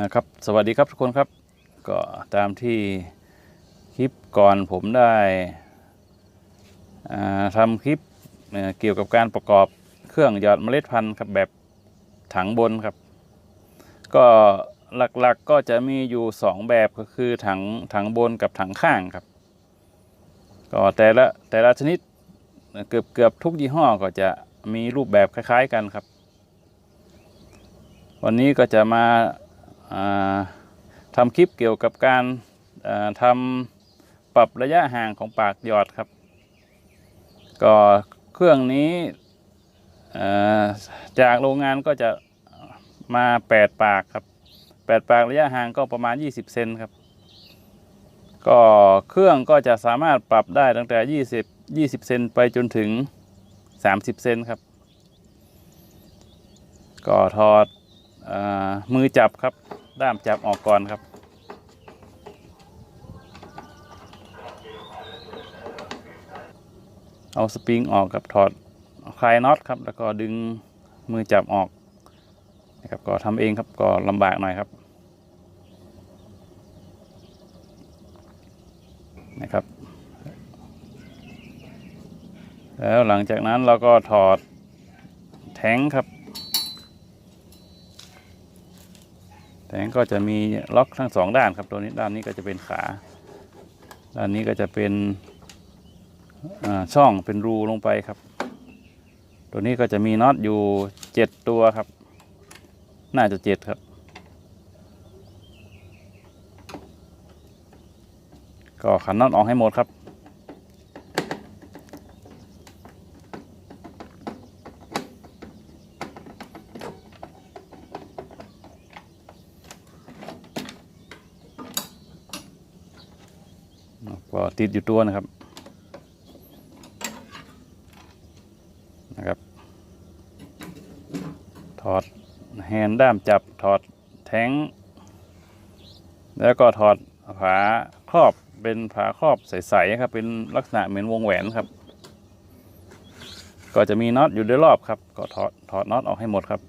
นะครับสวัสดีครับทุกคนครับก็ตามที่คลิปก่อนผมได้ทำคลิปเเกี่ยวกับการประกอบเครื่องหยอดเมล็ดพันธุ์ครับแบบถังบนครับ ก็หลักๆก็จะมีอยู่ 2 แบบก็คือถังถังบนกับถังข้างครับก็แต่ละแต่ละชนิดเกือบเกือบทุกยี่ห้อก็จะมีรูปแบบคล้าย ๆกันครับ วันนี้ก็จะมา ทำคลิปเกี่ยวกับการทำปรับระยะห่างของปากหยอดครับ ก็เครื่องนี้จากโรงงานก็จะมา 8 ปากครับ 8 ปากระยะห่างก็ประมาณ 20 เซนครับ ก็เครื่องก็จะสามารถปรับได้ตั้งแต่ 20 20 เซนไปจนถึง 30 เซนครับ ก็ถอดอมือจับครับ ด้ามจับออกก่อนครับ เอาสปริงออกครับถอดคลายน็อตครับ แล้วก็ดึงมือจับออกนะครับก็ทำเองครับก็ลำบากหน่อยครับนะครับ แล้วหลังจากนั้นเราก็ถอดแท้งครับ แทงก็จะมีล็อกทั้งสองด้านครับตัวนี้ด้านนี้ก็จะเป็นขา ด้านนี้ก็จะเป็นช่องเป็นรูลงไปครับ ตัวนี้ก็จะมีน็อตอยู่เจ็ดตัวครับ น่าจะเจ็ดครับ ก็ขันน็อตออกให้หมดครับ ก็ ติดอยู่ตัวนะครับนะครับ ถอดแฮนด์ด้ามจับถอดแท้ง แล้วก็ถอดฝาครอบเป็นฝาครอบใสๆครับเป็นลักษณะเหมือนวงแหวนครับ ก็จะมีน็อตอยู่ด้วยรอบครับ ก็ถอดถอดน็อตออกให้หมดครับ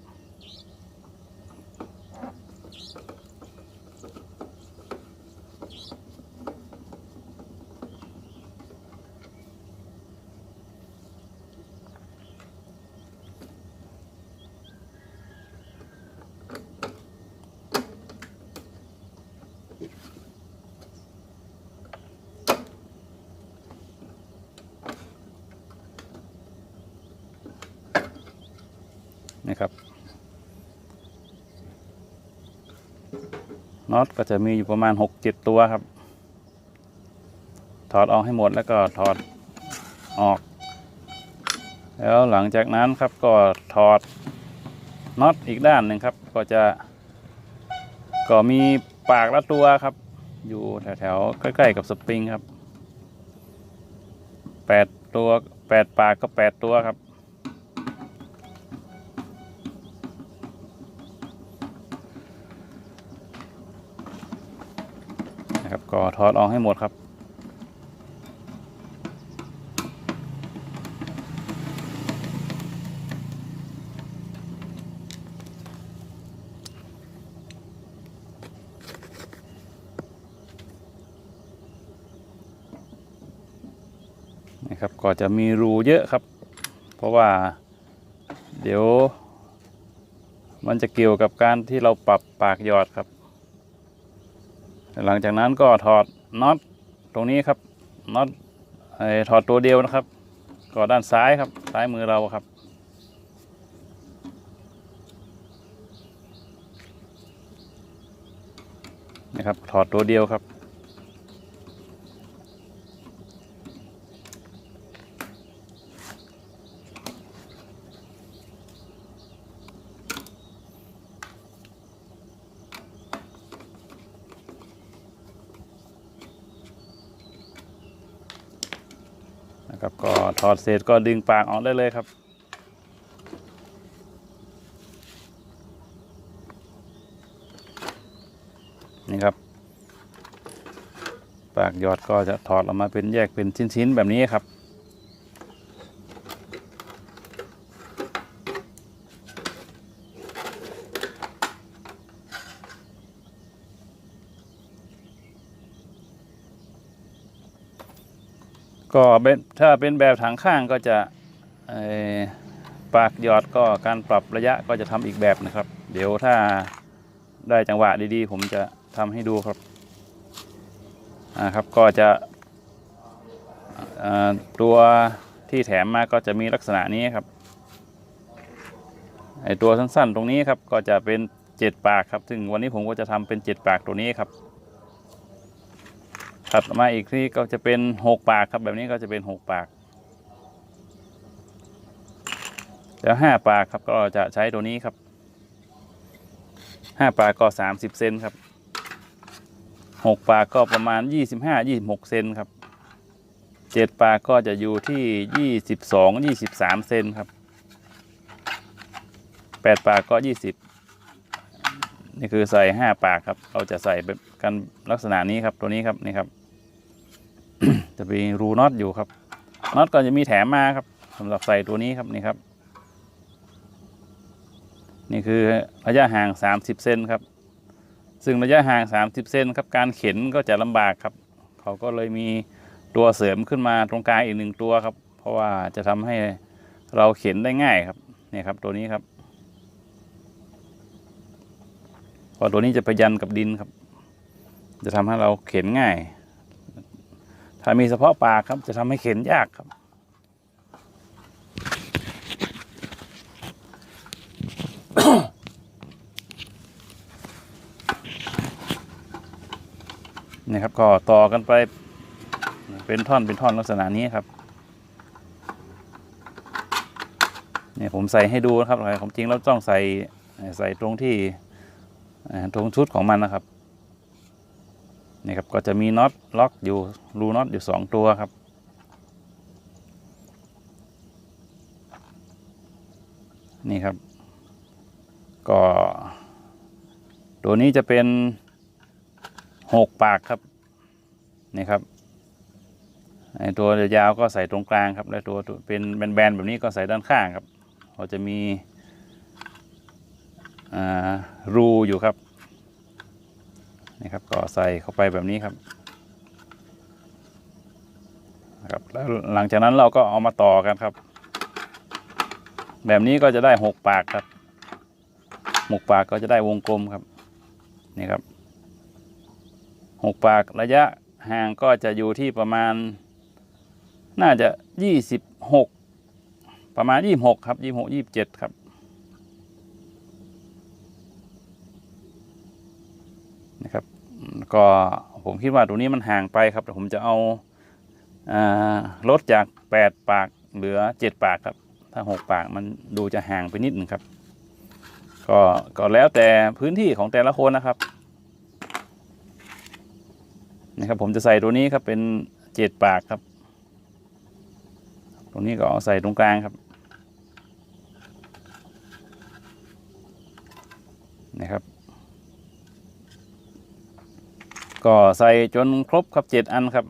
นะครับน็อตก็จะมีอยู่ประมาณหกเจ็ดตัวครับ ถอดออกให้หมดแล้วก็ถอดออก แล้วหลังจากนั้นครับก็ถอดน็อตอีกด้านหนึ่งครับ ก็จะ ก็มีปากละตัวครับ อยู่แถวๆใกล้ๆกับสปริงครับแปดตัวแปดปากก็แปดตัวครับ ก็ถอดออกให้หมดครับ นะครับก็จะมีรูเยอะครับ เพราะว่าเดี๋ยวมันจะเกี่ยวกับการที่เราปรับปากหยอดครับ หลังจากนั้นก็ถอดน็อตตรงนี้ครับน็อตไอถอดตัวเดียวนะครับ ก็ด้านซ้ายครับซ้ายมือเราครับ นะครับถอดตัวเดียวครับ ครับก็ถอดเศษก็ดึงปากออกได้เลยครับ นี่ครับ ปากหยอดก็จะถอดออกมาเป็นแยกเป็นชิ้นๆแบบนี้ครับ ก็เป็นถ้าเป็นแบบถังข้างก็จะปากหยอดก็การปรับระยะก็จะทำอีกแบบนะครับ เดี๋ยวถ้าได้จังหวะดีๆ ผมจะทำให้ดูครับอ่าครับก็จะตัวที่แถมมาก็จะมีลักษณะนี้ครับไอตัวสั้นๆ ตรงนี้ครับก็จะเป็นเจ็ดปากครับ ซึ่งวันนี้ผมก็จะทำเป็นเจ็ดปากตัวนี้ครับ ถัดมาอีกที่ก็จะเป็นหกปากครับแบบนี้ก็จะเป็นหกปาก แล้วห้าปากครับก็จะใช้ตัวนี้ครับห้าปากก็สามสิบเซนครับหกปากก็ประมาณยี่สิบห้ายี่สิบหกเซนครับเจ็ดปากก็จะอยู่ที่ยี่สิบสองยี่สิบสามเซนครับแปดปากก็ยี่สิบนี่คือใส่ห้าปากครับ เราจะใส่กันลักษณะนี้ครับตัวนี้ครับนี่ครับ จะมีรูน็อตอยู่ครับน็อตก็จะมีแถมมาครับสำหรับใส่ตัวนี้ครับนี่ครับ นี่คือระยะห่าง 30 เซนครับ ซึ่งระยะห่าง 30 เซนครับ การเข็นก็จะลำบากครับ เขาก็เลยมีตัวเสริมขึ้นมาตรงกลางอีกหนึ่งตัวครับ เพราะว่าจะทำให้เราเข็นได้ง่ายครับนี่ครับ ตัวนี้ครับเพอตัวนี้จะไปยันกับดินครับ จะทำให้เราเข็นง่าย ถ้ามีเฉพาะปากครับ จะทำให้เข็นยากครับ นี่ครับก็ต่อกันไปเป็นท่อนเป็นท่อนลักษณะนี้ครับเนี่ยผมใส่ให้ดูนะครับผมจริงแล้วต้องใส่ใส่ตรงที่ตรงชุดของมันนะครับ นี่ครับก็จะมีน็อตล็อกอยู่รูน็อตอยู่สองตัวครับ นี่ครับ ก็ ตัวนี้จะเป็นหกปากครับ นี่ครับไอตัวยาวๆก็ใส่ตรงกลางครับ แล้วตัวเป็นแบนๆแบบนี้ก็ใส่ด้านข้างครับเราจะมีรูอยู่ครับ ครับก็ใส่เข้าไปแบบนี้ครับครับแล้วหลังจากนั้นเราก็เอามาต่อกันครับ แบบนี้ก็จะได้หกปากครับหกปากก็จะได้วงกลมครับนี่ครับหกปากระยะห่างก็จะอยู่ที่ประมาณ น่าจะยี่สิบหกประมาณยี่หกครับยี่หกยี่บเจ็ดครับนะครับ ก็ผมคิดว่าตรงนี้มันห่างไปครับแต่ผมจะเอาลดจากแปดปากเหลือเจ็ดปากครับ ถ้าหกปากมันดูจะห่างไปนิดหนึ่งครับ ก็ก็แล้วแต่พื้นที่ของแต่ละคนนะครับนะครับ ผมจะใส่ตัวนี้ครับเป็นเจ็ดปากครับ ตรงนี้ก็เอาใส่ตรงกลางครับนะครับ ก็ใส่จนครบครับเจ็ดอันครับ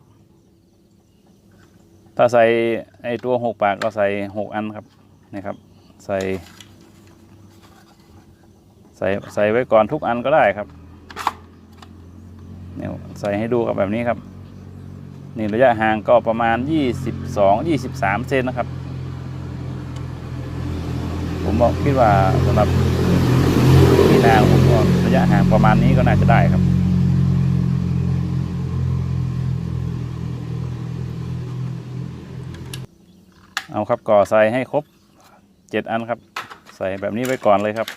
ถ้าใส่ไอตัวหกปากก็ใส่หกอันครับนะครับ ใส่ใส่ใส่ไว้ก่อนทุกอันก็ได้ครับเนี่ยใส่ให้ดูครับแบบนี้ครับ นี่ระยะห่างก็ประมาณ 22 23 เซนนะครับ ผมบอกคิดว่าสำหรับที่นางผมก็ระยะห่างประมาณนี้ก็น่าจะได้ครับ เอาครับก่อใส่ให้ครบ7อันครับ ใส่แบบนี้ไว้ก่อนเลยครับ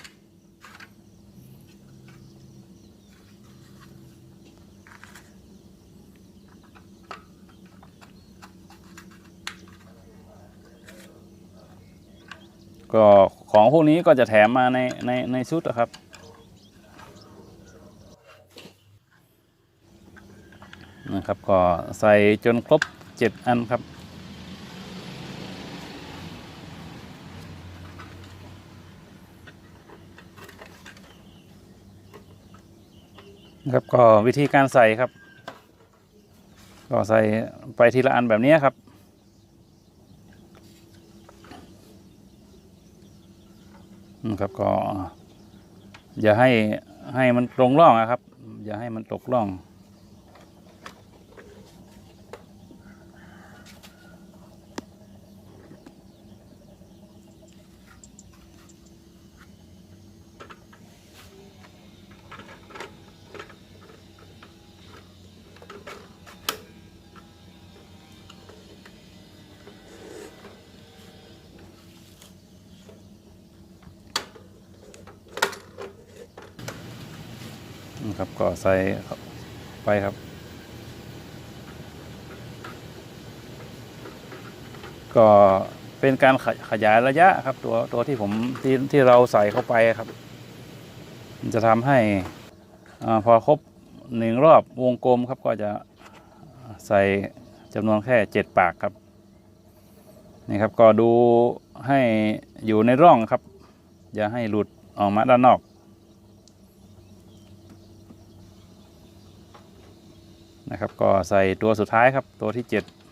ก็ของพวกนี้ก็จะแถมมาในในในชุดนะครับนะครับก็ใส่จนครบเจ็ดอันครับ ครับก็วิธีการใส่ครับ ก็ใส่ไปทีละอันแบบนี้ครับ นะครับก็ อย่าให้ให้มันตรงร่องนะครับ อย่าให้มันตกร่อง นะครับก็ใส่เข้าไปครับ ก็เป็นการขขยายระยะครับ ตัวตัวที่ผมที่ที่เราใส่เข้าไปครับ มันจะทำให้อพอครบหนึ่งรอบวงกลมครับก็จะใส่จำนวนแค่เจ็ดปากครับนี่ครับก็ดูให้อยู่ในร่องครับ อย่าให้หลุดออกมาด้านนอก นะครับ ก็ใส่ตัวสุดท้ายครับตัวที่ 7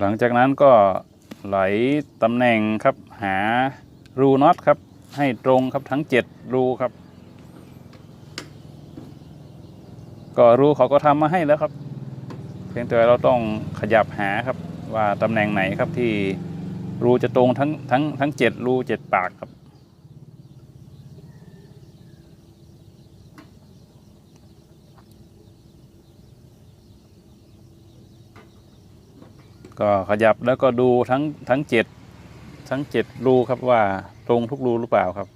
หลังจากนั้นก็ไหลตำแหน่งครับหารูน็อตครับให้ตรงครับทั้ง 7 รูครับ ก็รูเขาก็ทำมาให้แล้วครับ เพียงแต่เราต้องขยับหาครับว่าตำแหน่งไหนครับที่รูจะตรงทั้งทั้งทั้งเจ็ดรูเจ็ดปากครับ ก็ขยับแล้วก็ดูทั้งทั้งเจ็ดทั้งเจ็ดรูครับว่าตรงทุกรูหรือเปล่าครับ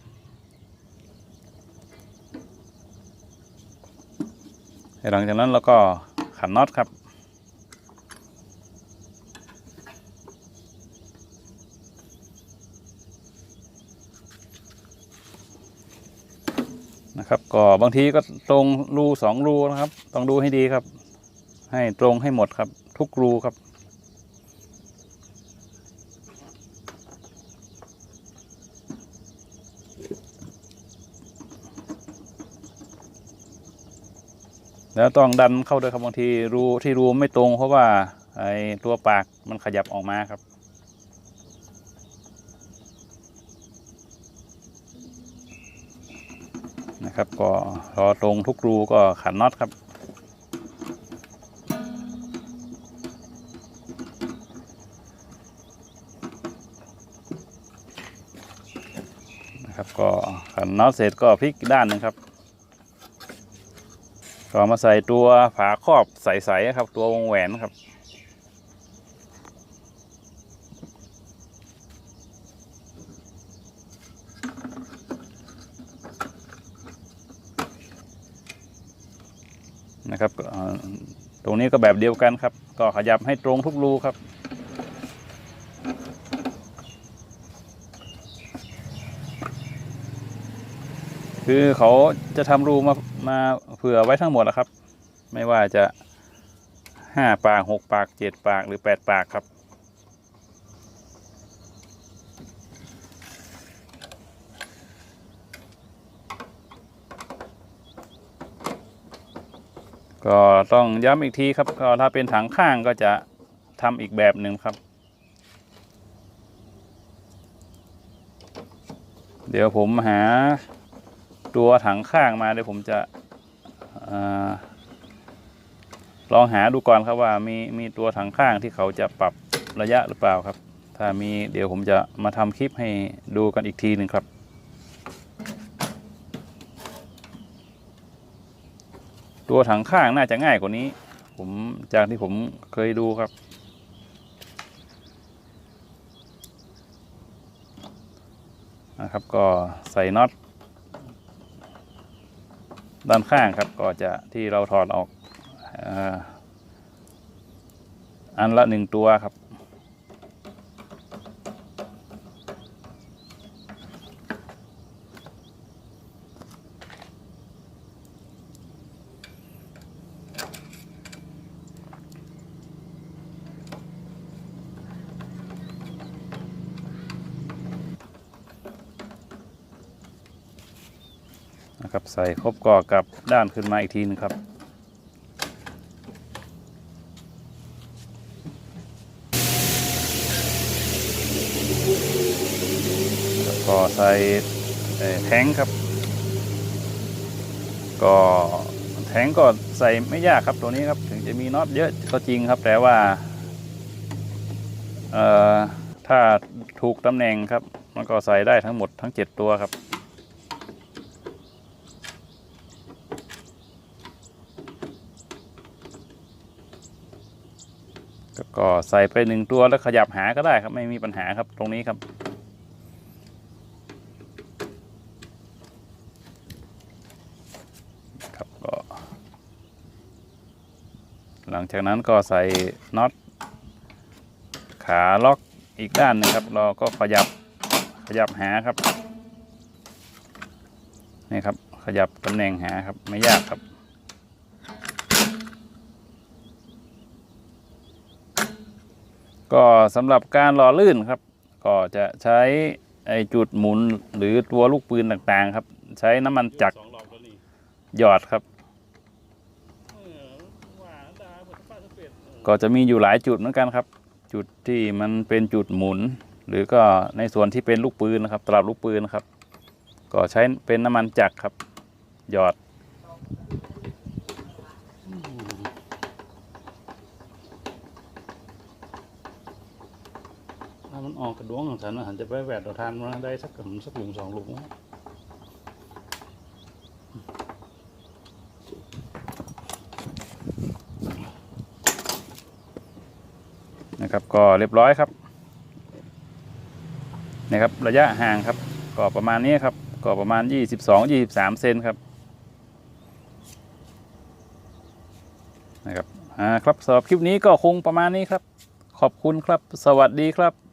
หลังจากนั้นเราก็ขันน็อตครับนะครับก็บางทีก็ตรงรูสองรูนะครับ ต้องดูให้ดีครับ ให้ตรงให้หมดครับ ทุกรูครับ แล้วต้องดันเข้าด้วยครับบางทีรูที่รูไม่ตรง เพราะว่าไอ้ตัวปากมันขยับออกมาครับนะครับก็พอตรงทุกรูก็ขันน็อตครับ นะครับก็ขันน็อตเสร็จก็พลิกอีกด้านหนึ่งครับ ก็มาใส่ตัวฝาครอบใสๆครับ ตัววงแหวนครับ นะครับตรงนี้ก็แบบเดียวกันครับ ก็ขยับให้ตรงทุกรูครับ คือเขาจะทำรูมามาเผื่อไว้ทั้งหมดนะครับ ไม่ว่าจะห้าปากหกปากเจ็ดปากหรือแปดปากครับ ก็ต้องย้ำอีกทีครับก็ถ้าเป็นถังข้างก็จะทำอีกแบบหนึ่งครับ เดี๋ยวผมหา ตัวถังข้างมาเดี๋ยวผมจะอลองหาดูก่อนครับว่ามีมีตัวถังข้างที่เขาจะปรับระยะหรือเปล่าครับ ถ้ามีเดี๋ยวผมจะมาทำคลิปให้ดูกันอีกทีหนึ่งครับ ตัวถังข้างน่าจะง่ายกว่านี้ ผมจากที่ผมเคยดูครับ นะครับก็ใส่น็อต ด้านข้างครับก็จะที่เราถอดออกอ,อันละหนึ่งตัวครับ ใส่ครบก่อกับด้านขึ้นมาอีกทีนึงครับ ก่อใส่แทงครับ ก็แทงก็ใส่ไม่ยากครับตัวนี้ครับ ถึงจะมีน็อตเยอะก็จริงครับ แต่ว่าถ้าถูกตำแหน่งครับ มันก็ใส่ได้ทั้งหมดทั้ง 7 ตัวครับ ก็ใส่ไปหนึ่งตัวแล้วขยับหาก็ได้ครับ ไม่มีปัญหาครับตรงนี้ครับ ครับก็ หลังจากนั้นก็ใส่น็อตขาล็อกอีกด้านหนึงครับ เราก็ขยับขยับหาครับนี่ครับ ขยับตำแหน่งหาครับไม่ยากครับ ก็สำหรับการหล่อลื่นครับ ก็จะใช้ไอจุดหมุนหรือตัวลูกปืนต่างๆ ครับ ใช้น้ำมันจักรหยอดครับ ก็จะมีอยู่หลายจุดเหมือนกันครับ จุดที่มันเป็นจุดหมุน หรือก็ในส่วนที่เป็นลูกปืนนะครับตลับลูกปืนนะครับ ก็ใช้เป็นน้ำมันจักรครับ หยอด มันออกกระดวงของฉันนะฉันจะไปแหวดเอาทานมาได้สักกับสักหลุมสองหลุมนะครับก็เรียบร้อยครับนะครับระยะห่างครับก็ประมาณนี้ครับก็ประมาณ 22-23 เซนครับนะครับอ่าครับสำหรับคลิปนี้ก็คงประมาณนี้ครับ ขอบคุณครับสวัสดีครับ